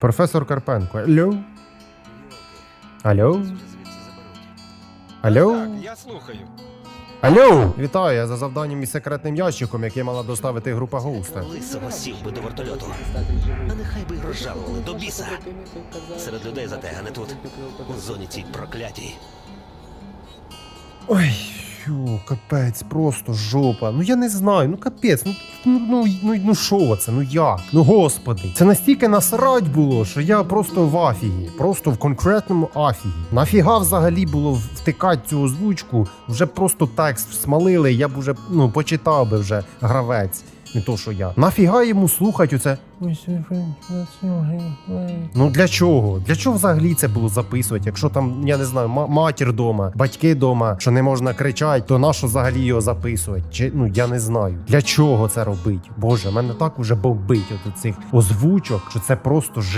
Професор Карпенко. Алло? Алло? Алло? Так, я слухаю. Алло! Вітаю, я за завданням із секретним ящиком, який мала доставити група Гоуста. Лисого сів би до вертольоту. А нехай би й розжалували до біса. Серед людей зате, а не тут. У зоні цій проклятій. Ой, фу, капець, просто жопа. Ну я не знаю, ну капець, ну ну ну ну, ну що це? Ну як? Ну господи, це настільки насрать було, що я просто в афігі, просто в конкретному афігі. Нафіга взагалі було втикати цю озвучку? Вже просто текст смалили, я б уже ну почитав би вже гравець. Не то, що я. Нафіга йому слухать оце? Ну для чого? Для чого взагалі це було записувати? Якщо там, я не знаю, ма- матір вдома, батьки вдома, що не можна кричати, то нащо взагалі його записувати? Чи ну я не знаю. Для чого це робить? Боже, мене так уже бомбить от цих озвучок, що це просто жесть.